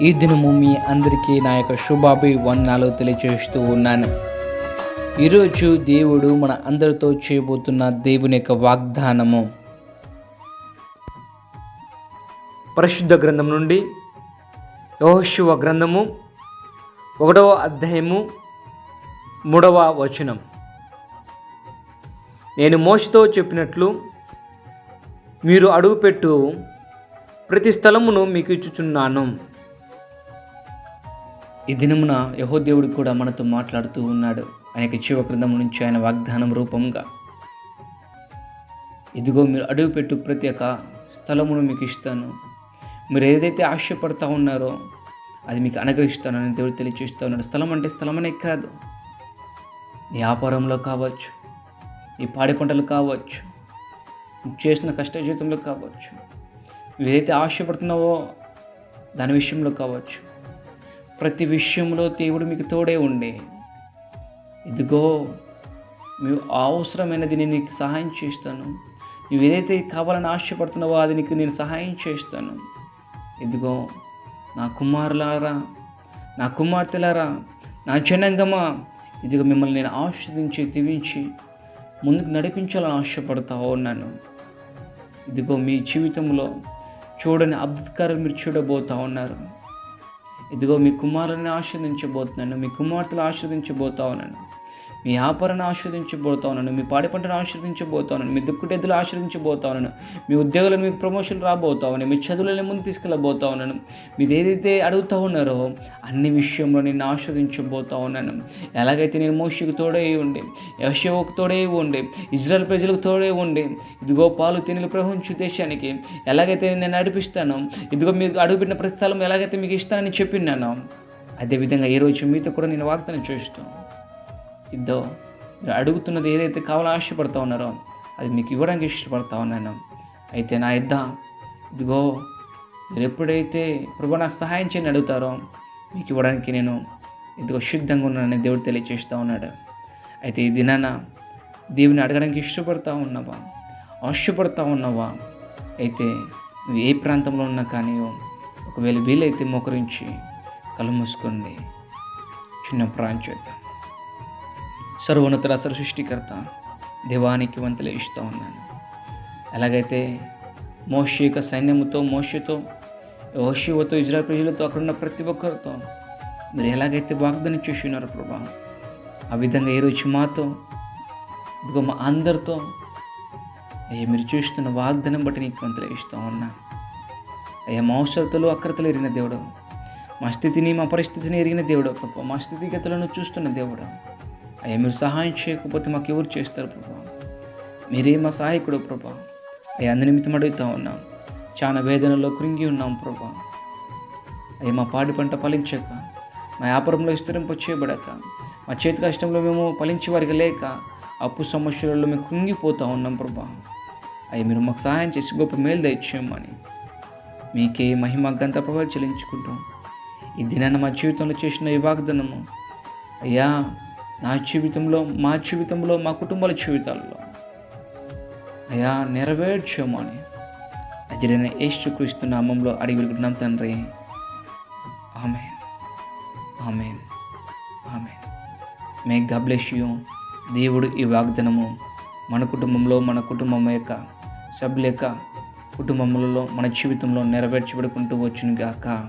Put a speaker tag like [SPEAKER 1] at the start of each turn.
[SPEAKER 1] ఈ దినము మీ అందరికీ నా యొక్క శుభాభివందనాలు తెలియజేస్తూ ఉన్నాను. ఈరోజు దేవుడు మన అందరితో చేయబోతున్న దేవుని యొక్క వాగ్దానము. పరిశుద్ధ గ్రంథం నుండి యోశివ గ్రంథము ఒకటవ అధ్యాయము మూడవ వచనం. నేను మోషతో చెప్పినట్లు మీరు అడుగుపెట్టు ప్రతి స్థలమును మీకు ఇచ్చుచున్నాను. ఈ దినమున యహోదేవుడు కూడా మనతో మాట్లాడుతూ ఉన్నాడు. ఆయనకి జీవ నుంచి ఆయన వాగ్దానం రూపంగా ఇదిగో మీరు అడుగుపెట్టు ప్రతి ఒక్క స్థలమును మీకు ఇస్తాను. మీరు ఏదైతే ఆశపడతా ఉన్నారో అది మీకు అనుగ్రహిస్తానని దేవుడు తెలియచేస్తూ ఉన్నాడు. స్థలం అంటే స్థలం అనే కాదు. నీ వ్యాపారంలో కావచ్చు నీ పాడి పంటలు కావచ్చు చేసిన కష్ట జీవితంలో కావచ్చు ఏదైతే ఆశపడుతున్నావో దాని విషయంలో కావచ్చు. ప్రతి విషయంలో దేవుడు మీకు తోడే ఉండే. ఇదిగో మీ అవసరమైనది నేను నీకు సహాయం చేస్తాను. నువ్వు ఏదైతే కావాలని ఆశపడుతున్నావో అది నీకు నేను సహాయం చేస్తాను. ఇదిగో నా కుమారులారా నా కుమార్తెలారా నా జనంగమా ఇదిగో మిమ్మల్ని నేను ఆశ్రదించి దీవించి ముందుకు నడిపించాలని ఆశపడతా ఉన్నాను. ఇదిగో మీ జీవితంలో చూడని అద్భుతకారం మీరు చూడబోతూ ఉన్నారు. ఇదిగో మీ కుమారుని ఆశీర్దించబోతున్నాను మీ కుమార్తెలు ఆస్వాదించబోతా ఉన్నాను మీ వ్యాపారాన్ని ఆస్వాదించబోతా ఉన్నాను మీ పాడి పంటను ఆస్వాదించబోతా ఉన్నాను మీ దుక్కుటెద్దులు ఆస్వాదించబోతా ఉన్నాను మీ ఉద్యోగులను మీకు ప్రమోషన్ రాబోతా ఉన్నాను మీ చదువులను ముందు తీసుకెళ్ళబోతా ఉన్నాను మీరు ఏదైతే అడుగుతూ ఉన్నారో అన్ని విషయంలో నేను ఆస్వాదించబోతా ఉన్నాను ఎలాగైతే నేను మోషకు తోడే ఉండే యశోకు తోడే ఉండే ఇజ్రాయల్ ప్రజలకు తోడే ఉండే ఇదిగో పాలు తినులు ప్రవహించు దేశానికి ఎలాగైతే నేను నడిపిస్తాను ఇదిగో మీకు అడుగుపెట్టిన ప్రతి స్థలం ఎలాగైతే మీకు ఇస్తానని చెప్పినాను అదేవిధంగా ఈరోజు మీతో కూడా నేను వాగ్దానం చేస్తాను ఇద్దో. మీరు అడుగుతున్నది ఏదైతే కావాలో ఆశపడతా ఉన్నారో అది మీకు ఇవ్వడానికి ఇష్టపడతా ఉన్నాను. అయితే నా ఇద్ద ఇదిగో మీరు ఎప్పుడైతే ప్రభు నాకు సహాయం చేయని అడుగుతారో మీకు ఇవ్వడానికి నేను ఇదిగో శుద్ధంగా ఉన్నానని దేవుడు తెలియచేస్తూ ఉన్నాడు. అయితే ఈ దినాన దేవుని అడగడానికి ఇష్టపడతా ఉన్నావా? ఆశపడతా ఉన్నావా? అయితే నువ్వు ఏ ప్రాంతంలో ఉన్నా కానీ ఒకవేళ వీలైతే మోకరించి కళ్ళు మూసుకోండి. చిన్న ప్రాంచేద్దాం సర్వోన్నతుల సృష్టికర్త దేవానికి వంతులు ఇస్తూ ఉన్నాను. ఎలాగైతే మోష యొక్క సైన్యముతో మోషతో యోషివతో ఇజ్రాయల్ ప్రజలతో అక్కడున్న ప్రతి ఒక్కరితో మీరు ఎలాగైతే వాగ్దానం చేసి ఉన్నారు ప్రభా ఆ విధంగా ఈరోజు మాతో ఇదిగో మా అందరితో అయ్యా మీరు చూస్తున్న వాగ్దానం బట్టి నీకు వంతులు ఇస్తూ ఉన్నా. అయ్యా మా అవసరతలు అక్రతలు ఎరిగిన దేవుడు. మా స్థితిని మా పరిస్థితిని ఎరిగిన దేవుడు ప్రభా మా స్థితిగతులను చూస్తున్న దేవుడు. అయ్యా మీరు సహాయం చేయకపోతే మాకు ఎవరు చేస్తారు ప్రభా? మీరే మా సహాయకుడు ప్రభా. అయ్యా అందు నిమిత్తం అడుగుతూ ఉన్నాం. చాలా వేదనలో కృంగి ఉన్నాం ప్రభా. అయ్యా మా పాడి పంట ఫలించక మా వ్యాపారంలో విస్తరింప చేయబడక మా చేతి కష్టంలో మేము ఫలించేవారికి లేక అప్పు సమస్యలలో మేము కృంగిపోతూ ఉన్నాం ప్రభా. అయ్యా మీరు మాకు సహాయం చేసి గొప్ప మేలు దయచేయమని మీకే మహిమ గంత ప్రభావం చెల్లించుకుంటాం ఈ దినాన్ని మా జీవితంలో చేసిన ఈ వాగ్దానము అయ్యా నా జీవితంలో మా జీవితంలో మా కుటుంబాల జీవితాల్లో. అయ్యా నెరవేర్చమని అజరైన యేసుక్రీస్తు నామంలో అడిగి వెళ్తున్నాం తండ్రి. ఆమె ఆమె ఆమె మే గబ్లెష్యు దేవుడు ఈ వాగ్దనము మన కుటుంబంలో మన కుటుంబం యొక్క సభ్యుల యొక్క కుటుంబములలో మన జీవితంలో నెరవేర్చబడుకుంటూ వచ్చును గాక.